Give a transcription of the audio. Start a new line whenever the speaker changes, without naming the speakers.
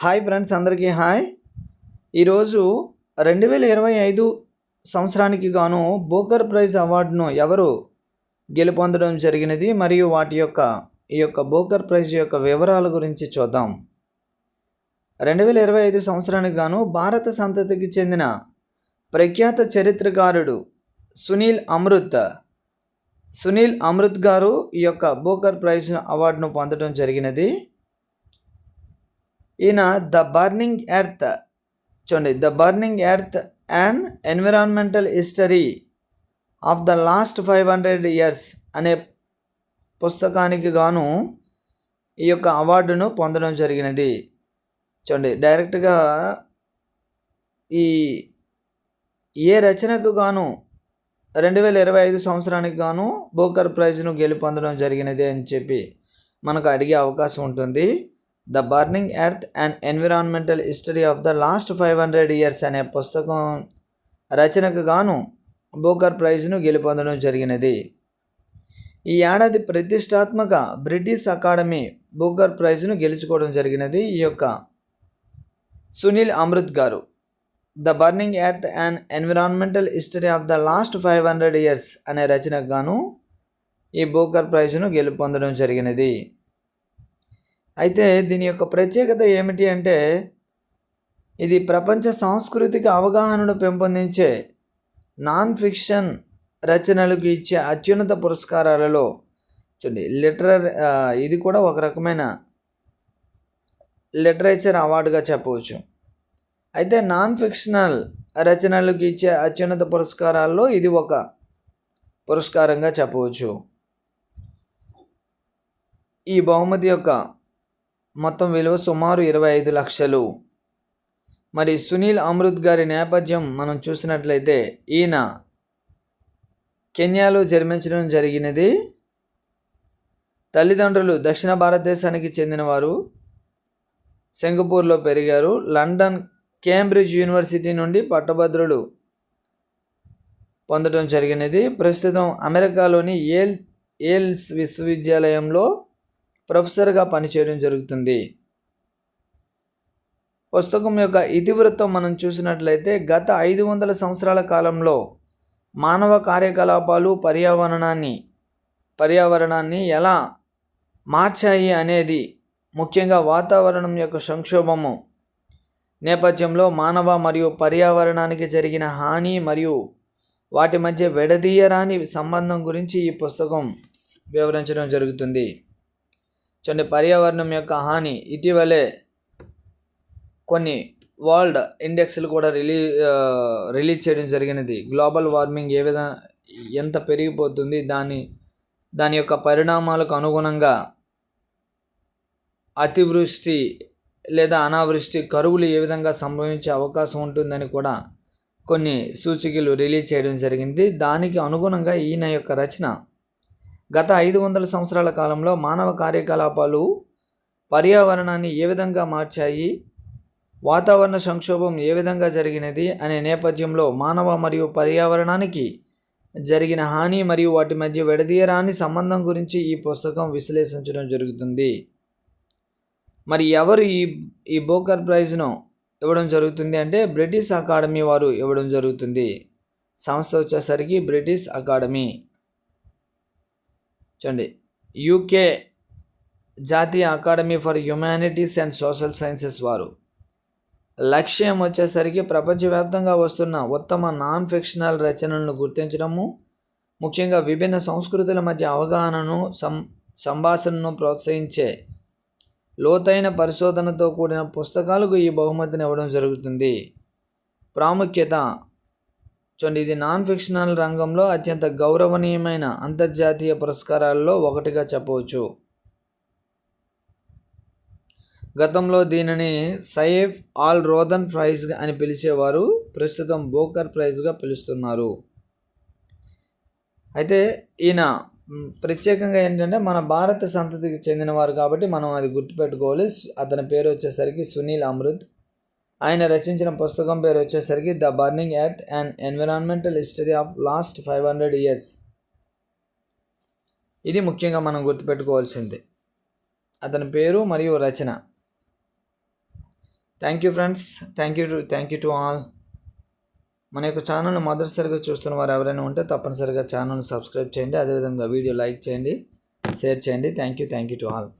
Hi friends అందరికీ hi. ఈరోజు రెండు వేల ఇరవై ఐదు సంవత్సరానికి గాను బోకర్ ప్రైజ్ అవార్డును ఎవరు గెలుపొందడం జరిగినది మరియు వాటి యొక్క ఈ యొక్క బోకర్ ప్రైజ్ యొక్క వివరాల గురించి చూద్దాం. రెండు వేల ఇరవై ఐదు సంవత్సరానికి గాను భారత సంతతికి చెందిన ప్రఖ్యాత చరిత్రకారుడు సునీల్ అమృత్ సునీల్ అమృత్ గారు ఈ యొక్క బోకర్ ప్రైజ్ అవార్డును పొందడం జరిగినది. ఈయన ద బర్నింగ్ ఎర్త్. చూడండి the burning earth and environmental history of the last five hundred years అనే పుస్తకానికి గాను ఈ యొక్క అవార్డును పొందడం జరిగినది. చూడండి డైరెక్ట్గా ఈ ఏ రచనకు గాను రెండు వేల ఇరవై ఐదు సంవత్సరానికి గాను బోకర్ ప్రైజ్ను గెలుపొందడం జరిగినది అని చెప్పి మనకు అడిగే అవకాశం ఉంటుంది. The burning earth and environmental history of the last five hundred years అనే పుస్తకం రచనకు గాను బోకర్ ప్రైజ్ను గెలుపొందడం జరిగినది. ఈ ఏడాది ప్రతిష్టాత్మక బ్రిటిష్ అకాడమీ బూకర్ ప్రైజ్ను గెలుచుకోవడం జరిగినది ఈ యొక్క సునీల్ అమృత్ గారు. The burning earth and environmental history of the last five hundred years అనే రచనకు గాను ఈ బూకర్ ప్రైజ్ను గెలుపొందడం జరిగినది. అయితే దీని యొక్క ప్రత్యేకత ఏమిటి అంటే ఇది ప్రపంచ సాంస్కృతిక అవగాహనను పెంపొందించే నాన్ ఫిక్షన్ రచనలకు ఇచ్చే అత్యున్నత పురస్కారాలలో చూడండి లిటరర్ ఇది కూడా ఒక రకమైన లిటరేచర్ అవార్డుగా చెప్పవచ్చు. అయితే నాన్ ఫిక్షనల్ రచనలకు ఇచ్చే అత్యున్నత పురస్కారాల్లో ఇది ఒక పురస్కారంగా చెప్పవచ్చు. ఈ బహుమతి యొక్క మొత్తం విలువ సుమారు ఇరవై ఐదు లక్షలు. మరి సునీల్ అమృత్ గారి నేపథ్యం మనం చూసినట్లయితే ఈయన కెన్యాలో జన్మించడం జరిగినది. తల్లిదండ్రులు దక్షిణ భారతదేశానికి చెందినవారు. సింగపూర్లో పెరిగారు. లండన్ కేంబ్రిడ్జ్ యూనివర్సిటీ నుండి పట్టభద్రులు పొందడం జరిగినది. ప్రస్తుతం అమెరికాలోని ఏల్ ఏల్స్ విశ్వవిద్యాలయంలో ప్రొఫెసర్గా పనిచేయడం జరుగుతుంది. పుస్తకం యొక్క ఇతివృత్తం మనం చూసినట్లయితే గత ఐదు వందల సంవత్సరాల కాలంలో మానవ కార్యకలాపాలు పర్యావరణాన్ని పర్యావరణాన్ని ఎలా మార్చాయి అనేది ముఖ్యంగా వాతావరణం యొక్క సంక్షోభము నేపథ్యంలో మానవ మరియు పర్యావరణానికి జరిగిన హాని మరియు వాటి మధ్య విడదీయరాని సంబంధం గురించి ఈ పుస్తకం వివరించడం జరుగుతుంది. చూడండి పర్యావరణం యొక్క హాని. ఇటీవలే కొన్ని వరల్డ్ ఇండెక్స్లు కూడా రిలీ రిలీజ్ చేయడం జరిగినది. గ్లోబల్ వార్మింగ్ ఏ విధంగా ఎంత పెరిగిపోతుంది దాని దాని యొక్క పరిణామాలకు అనుగుణంగా అతివృష్టి లేదా అనావృష్టి కరువులు ఏ విధంగా సంభవించే అవకాశం ఉంటుందని కూడా కొన్ని సూచికలు రిలీజ్ చేయడం జరిగింది. దానికి అనుగుణంగా ఈయన యొక్క రచన గత ఐదు వందల సంవత్సరాల కాలంలో మానవ కార్యకలాపాలు పర్యావరణాన్ని ఏ విధంగా మార్చాయి? వాతావరణ సంక్షోభం ఏ విధంగా జరిగినది? అనే నేపథ్యంలో మానవ మరియు పర్యావరణానికి జరిగిన హాని మరియు వాటి మధ్య విడదీయరాని సంబంధం గురించి ఈ పుస్తకం విశ్లేషించడం జరుగుతుంది. మరి ఎవరు ఈ ఈ బోకర్ ప్రైజ్ను ఇవ్వడం జరుగుతుంది అంటే బ్రిటిష్ అకాడమీ వారు ఇవ్వడం జరుగుతుంది. సంస్థ వచ్చేసరికి బ్రిటిష్ అకాడమీ. చూడండి. యూకే జాతీయ Academy for Humanities and Social Sciences వారు. లక్ష్యం వచ్చేసరికి ప్రపంచవ్యాప్తంగా వస్తున్న ఉత్తమ నాన్ ఫిక్షనల్ రచనలను గుర్తించడము ముఖ్యంగా విభిన్న సంస్కృతుల మధ్య అవగాహనను సం సంభాషణను ప్రోత్సహించే లోతైన పరిశోధనతో కూడిన పుస్తకాలకు ఈ బహుమతిని ఇవ్వడం జరుగుతుంది. ప్రాముఖ్యత చూడండి ఇది నాన్ ఫిక్షనల్ రంగంలో అత్యంత గౌరవనీయమైన అంతర్జాతీయ పురస్కారాల్లో ఒకటిగా చెప్పవచ్చు. గతంలో దీనిని సైఫ్ ఆల్ రోదన్ ప్రైజ్ అని పిలిచేవారు ప్రస్తుతం బోకర్ ప్రైజ్గా పిలుస్తున్నారు. అయితే ఈయన ప్రత్యేకంగా ఏంటంటే మన భారత సంతతికి చెందినవారు కాబట్టి మనం అది గుర్తుపెట్టుకోవాలి. అతని పేరు వచ్చేసరికి సునీల్ అమృత్. ఆయన రచించిన పుస్తకం పేరు వచ్చేసరికి the burning earth and environmental history of last five hundred years ఇది ముఖ్యంగా మనం గుర్తుపెట్టుకోవాల్సింది. అతని పేరు మరియు రచన. Thank you friends thank you to thank you to all మన యొక్క ఛానల్ని మొదటిసారిగా చూస్తున్న వారు ఎవరైనా ఉంటే తప్పనిసరిగా ఛానల్ని సబ్స్క్రైబ్ చేయండి. అదేవిధంగా వీడియో లైక్ చేయండి షేర్ చేయండి. Thank you thank you to all